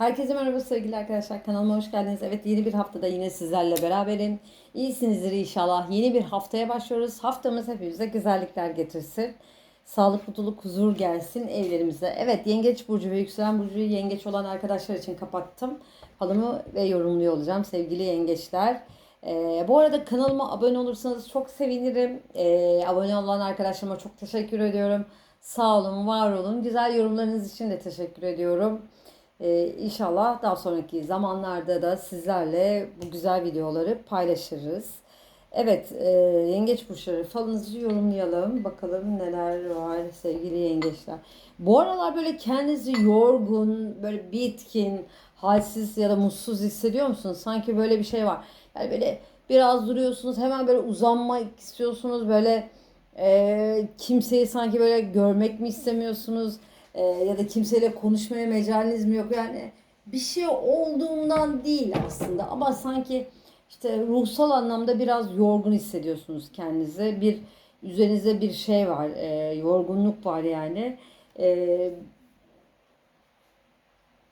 Herkese merhaba sevgili arkadaşlar. Kanalıma hoş geldiniz. Evet yeni bir haftada yine sizlerle beraberim. İyisinizdir inşallah. Yeni bir haftaya başlıyoruz. Haftamız hepimize güzellikler getirsin. Sağlık, mutluluk, huzur gelsin evlerimize. Evet Yengeç Burcu ve Yükselen Burcu yengeç olan arkadaşlar için kapattım. Falımı ve yorumluyor olacağım sevgili yengeçler. Ee, bu arada kanalıma abone olursanız çok sevinirim. Ee, abone olan arkadaşlarıma çok teşekkür ediyorum. Sağ olun, var olun. Güzel yorumlarınız için de teşekkür ediyorum. Ee, inşallah daha sonraki zamanlarda da sizlerle bu güzel videoları paylaşırız. Evet, e, yengeç burçları falınızı yorumlayalım. Bakalım neler var sevgili yengeçler. Bu aralar böyle kendinizi yorgun, böyle bitkin, halsiz ya da mutsuz hissediyor musunuz? Sanki böyle bir şey var. Yani böyle biraz duruyorsunuz, hemen böyle uzanmak istiyorsunuz, böyle e, kimseyi sanki böyle görmek mi istemiyorsunuz? E, ya da kimseyle konuşmaya mecaliniz mi yok? Yani bir şey olduğundan değil aslında ama sanki işte ruhsal anlamda biraz yorgun hissediyorsunuz kendinizi. Bir üzerinize bir şey var, e, yorgunluk var yani. E,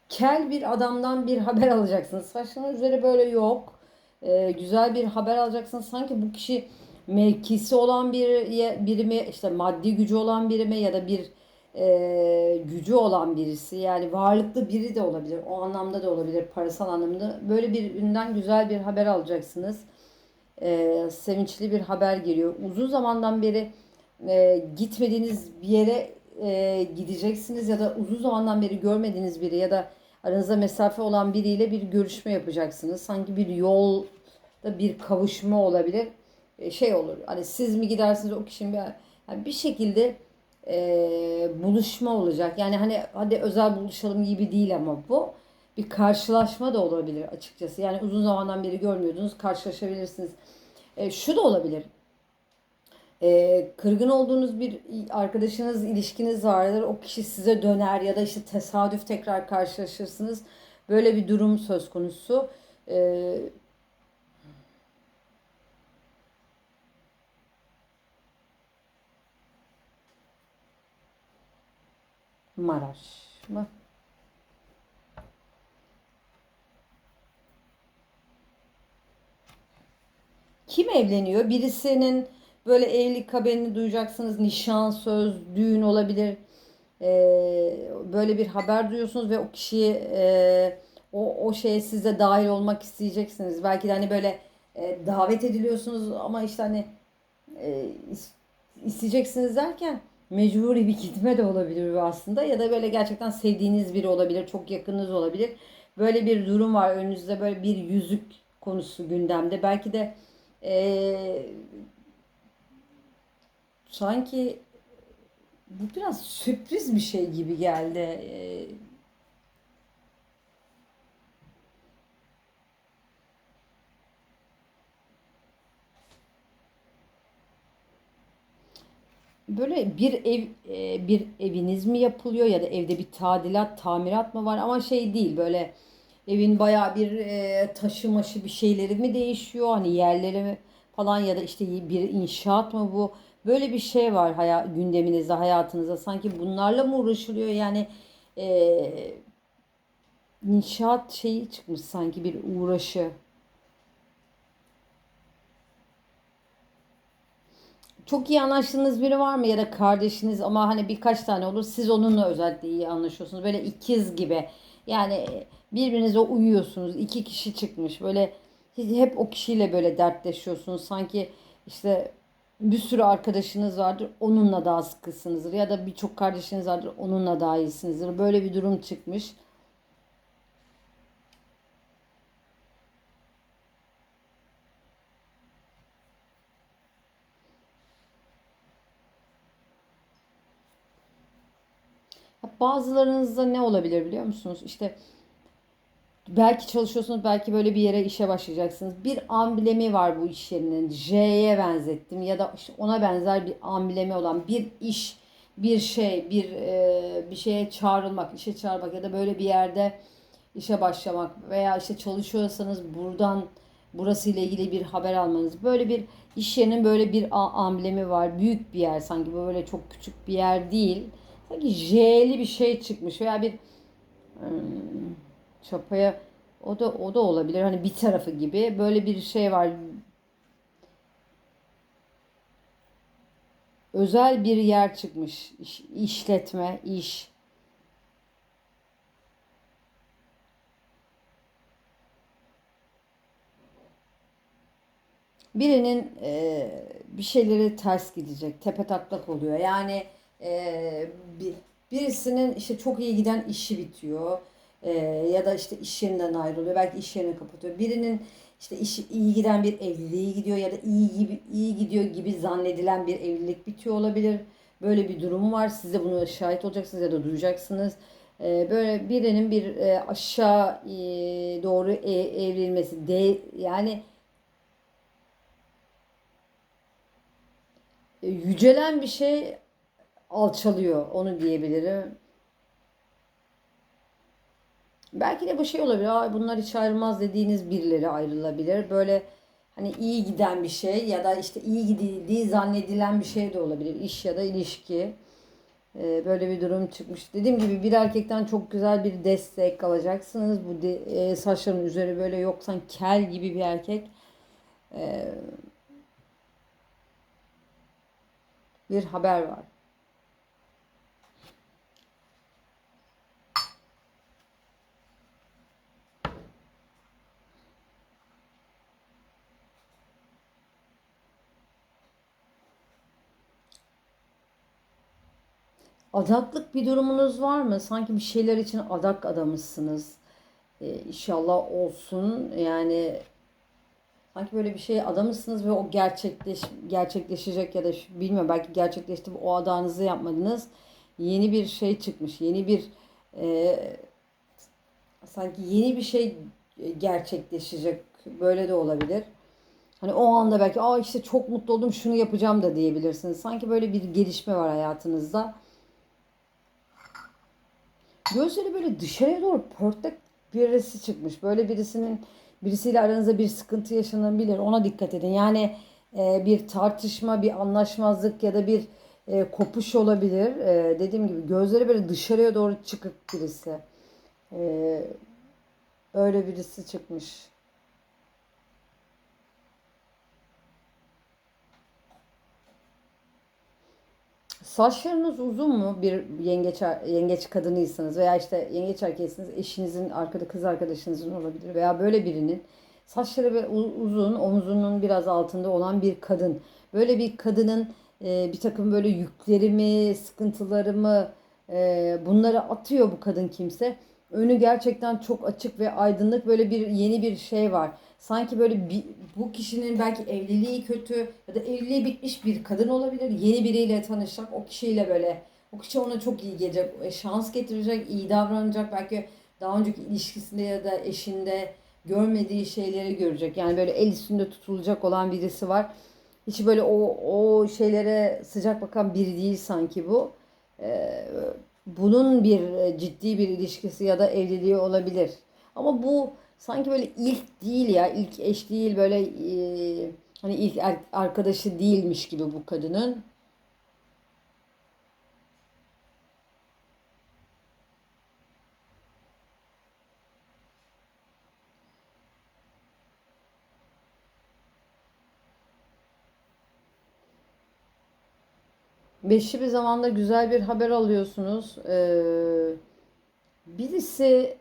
kel bir adamdan bir haber alacaksınız. Saçının üzeri böyle yok. E, güzel bir haber alacaksınız. Sanki bu kişi mevkisi olan bir biri mi, işte maddi gücü olan biri mi ya da bir e, gücü olan birisi yani varlıklı biri de olabilir. O anlamda da olabilir parasal anlamda. Böyle bir üründen güzel bir haber alacaksınız. E, sevinçli bir haber geliyor. Uzun zamandan beri e, gitmediğiniz bir yere e, gideceksiniz ya da uzun zamandan beri görmediğiniz biri ya da aranızda mesafe olan biriyle bir görüşme yapacaksınız. Sanki bir yolda bir kavuşma olabilir. E, şey olur. Hani siz mi gidersiniz o kişinin bir, yani bir şekilde e, buluşma olacak. Yani hani hadi özel buluşalım gibi değil ama bu bir karşılaşma da olabilir açıkçası. Yani uzun zamandan beri görmüyordunuz karşılaşabilirsiniz. E, şu da olabilir. E, kırgın olduğunuz bir arkadaşınız, ilişkiniz vardır. O kişi size döner ya da işte tesadüf tekrar karşılaşırsınız. Böyle bir durum söz konusu. E, Maraş mı? Kim evleniyor? Birisinin böyle evlilik haberini duyacaksınız. Nişan, söz, düğün olabilir. Ee, böyle bir haber duyuyorsunuz ve o kişiyi e, o, o şeye siz de dahil olmak isteyeceksiniz. Belki de hani böyle e, davet ediliyorsunuz ama işte hani e, isteyeceksiniz derken mecburi bir gitme de olabilir aslında ya da böyle gerçekten sevdiğiniz biri olabilir, çok yakınınız olabilir. Böyle bir durum var önünüzde böyle bir yüzük konusu gündemde. Belki de ee, sanki bu biraz sürpriz bir şey gibi geldi. Ee, böyle bir ev e, bir eviniz mi yapılıyor ya da evde bir tadilat, tamirat mı var? Ama şey değil böyle evin baya bir e, taşı maşı bir şeyleri mi değişiyor? Hani yerleri mi falan ya da işte bir inşaat mı bu? Böyle bir şey var haya, gündeminizde hayatınızda. Sanki bunlarla mı uğraşılıyor? Yani e, inşaat şeyi çıkmış sanki bir uğraşı Çok iyi anlaştığınız biri var mı ya da kardeşiniz ama hani birkaç tane olur siz onunla özellikle iyi anlaşıyorsunuz. Böyle ikiz gibi. Yani birbirinize uyuyorsunuz. iki kişi çıkmış. Böyle hep o kişiyle böyle dertleşiyorsunuz. Sanki işte bir sürü arkadaşınız vardır. Onunla daha sıkısınızdır. Ya da birçok kardeşiniz vardır. Onunla daha iyisinizdir. Böyle bir durum çıkmış. Bazılarınızda ne olabilir biliyor musunuz? İşte belki çalışıyorsunuz, belki böyle bir yere işe başlayacaksınız. Bir amblemi var bu iş yerinin. J'ye benzettim ya da işte ona benzer bir amblemi olan bir iş, bir şey, bir e, bir şeye çağrılmak, işe çağırmak ya da böyle bir yerde işe başlamak veya işte çalışıyorsanız buradan burası ile ilgili bir haber almanız. Böyle bir iş yerinin böyle bir amblemi var. Büyük bir yer sanki böyle çok küçük bir yer değil sanki J'li bir şey çıkmış veya bir hmm, çapaya o da o da olabilir. Hani bir tarafı gibi böyle bir şey var. Özel bir yer çıkmış. İş- işletme, iş. birinin e, bir şeyleri ters gidecek, tepe taklak oluyor. Yani e, bir, birisinin işte çok iyi giden işi bitiyor E, ya da işte iş yerinden ayrılıyor, belki iş yerini kapatıyor. Birinin işte işi iyi giden bir evliliği gidiyor ya da iyi gibi iyi gidiyor gibi zannedilen bir evlilik bitiyor olabilir. Böyle bir durum var. Siz de bunu şahit olacaksınız ya da duyacaksınız. E, böyle birinin bir e, aşağı e, doğru e- evrilmesi de yani yücelen bir şey alçalıyor onu diyebilirim. Belki de bu şey olabilir. Aa, bunlar hiç ayrılmaz dediğiniz birileri ayrılabilir. Böyle hani iyi giden bir şey ya da işte iyi gidildiği zannedilen bir şey de olabilir. İş ya da ilişki. Ee, böyle bir durum çıkmış. Dediğim gibi bir erkekten çok güzel bir destek alacaksınız. Bu de, e, saçların üzeri böyle yoksan kel gibi bir erkek. Ee, bir haber var. Adaklık bir durumunuz var mı? Sanki bir şeyler için adak adamısınız. Ee, inşallah olsun. Yani sanki böyle bir şey adamısınız ve o gerçekleş gerçekleşecek ya da bilmiyorum belki gerçekleşti o adağınızı yapmadınız. Yeni bir şey çıkmış. Yeni bir e, sanki yeni bir şey gerçekleşecek. Böyle de olabilir. Hani o anda belki aa işte çok mutlu oldum şunu yapacağım da diyebilirsiniz. Sanki böyle bir gelişme var hayatınızda. Gözleri böyle dışarıya doğru pörtlek birisi çıkmış. Böyle birisinin birisiyle aranızda bir sıkıntı yaşanabilir. Ona dikkat edin. Yani e, bir tartışma, bir anlaşmazlık ya da bir e, kopuş olabilir. E, dediğim gibi gözleri böyle dışarıya doğru çıkık birisi. E, öyle birisi çıkmış. Saçlarınız uzun mu bir yengeç yengeç kadınıysanız veya işte yengeç erkeğisiniz eşinizin arkada kız arkadaşınızın olabilir veya böyle birinin saçları böyle uzun omzunun biraz altında olan bir kadın. Böyle bir kadının e, bir takım böyle yüklerimi, sıkıntılarımı e, bunları atıyor bu kadın kimse. Önü gerçekten çok açık ve aydınlık böyle bir yeni bir şey var. Sanki böyle bir, bu kişinin belki evliliği kötü ya da evliliği bitmiş bir kadın olabilir. Yeni biriyle tanışacak. O kişiyle böyle o kişi ona çok iyi gelecek. e, Şans getirecek, iyi davranacak. Belki daha önceki ilişkisinde ya da eşinde görmediği şeyleri görecek. Yani böyle el üstünde tutulacak olan birisi var. Hiç böyle o, o şeylere sıcak bakan biri değil sanki bu. Ee, bunun bir e, ciddi bir ilişkisi ya da evliliği olabilir. Ama bu sanki böyle ilk değil ya, ilk eş değil böyle e, hani ilk er- arkadaşı değilmiş gibi bu kadının. Beşli bir zamanda güzel bir haber alıyorsunuz. Ee, birisi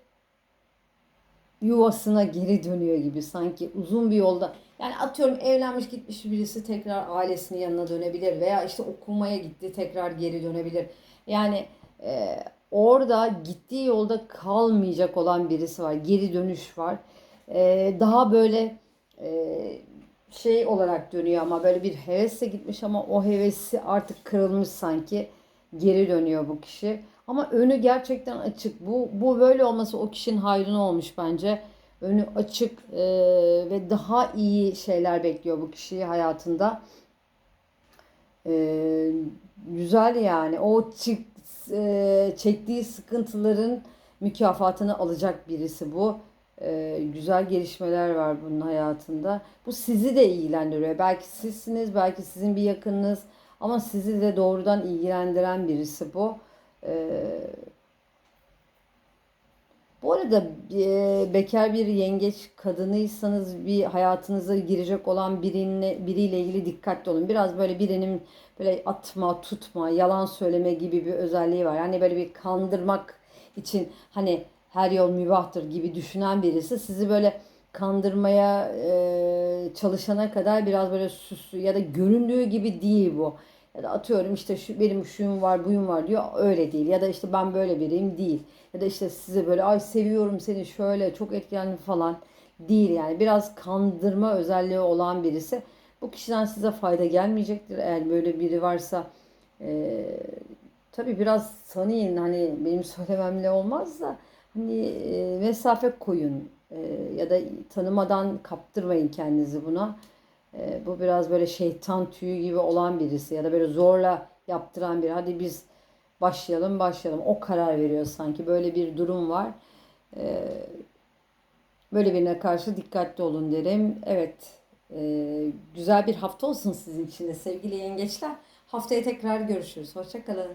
yuvasına geri dönüyor gibi sanki uzun bir yolda. Yani atıyorum evlenmiş gitmiş birisi tekrar ailesinin yanına dönebilir veya işte okumaya gitti tekrar geri dönebilir. Yani e, orada gittiği yolda kalmayacak olan birisi var. Geri dönüş var. E, daha böyle e, şey olarak dönüyor ama böyle bir hevesle gitmiş ama o hevesi artık kırılmış sanki. Geri dönüyor bu kişi. Ama önü gerçekten açık. Bu bu böyle olması o kişinin hayrına olmuş bence. Önü açık e, ve daha iyi şeyler bekliyor bu kişiyi hayatında. E, güzel yani. O çık, e, çektiği sıkıntıların mükafatını alacak birisi bu. E, güzel gelişmeler var bunun hayatında. Bu sizi de ilgilendiriyor. Belki sizsiniz, belki sizin bir yakınınız ama sizi de doğrudan ilgilendiren birisi bu. Ee, Bu arada e, bekar bir yengeç kadınıysanız bir hayatınıza girecek olan birine, biriyle ilgili dikkatli olun. Biraz böyle birinin böyle atma, tutma, yalan söyleme gibi bir özelliği var. Yani böyle bir kandırmak için hani her yol mübahtır gibi düşünen birisi sizi böyle kandırmaya e, çalışana kadar biraz böyle süslü ya da göründüğü gibi değil bu. Ya da atıyorum işte şu benim şuyum var, buyum var diyor. Öyle değil. Ya da işte ben böyle biriyim değil. Ya da işte size böyle ay seviyorum seni şöyle çok etkilendim falan değil yani. Biraz kandırma özelliği olan birisi. Bu kişiden size fayda gelmeyecektir. Eğer böyle biri varsa e, tabii biraz tanıyın hani benim söylememle olmaz da hani e, mesafe koyun E, ya da tanımadan kaptırmayın kendinizi buna. E, bu biraz böyle şeytan tüyü gibi olan birisi ya da böyle zorla yaptıran biri. Hadi biz başlayalım başlayalım. O karar veriyor sanki. Böyle bir durum var. E, böyle birine karşı dikkatli olun derim. Evet. e, güzel bir hafta olsun sizin için de sevgili yengeçler. Haftaya tekrar görüşürüz. Hoşçakalın.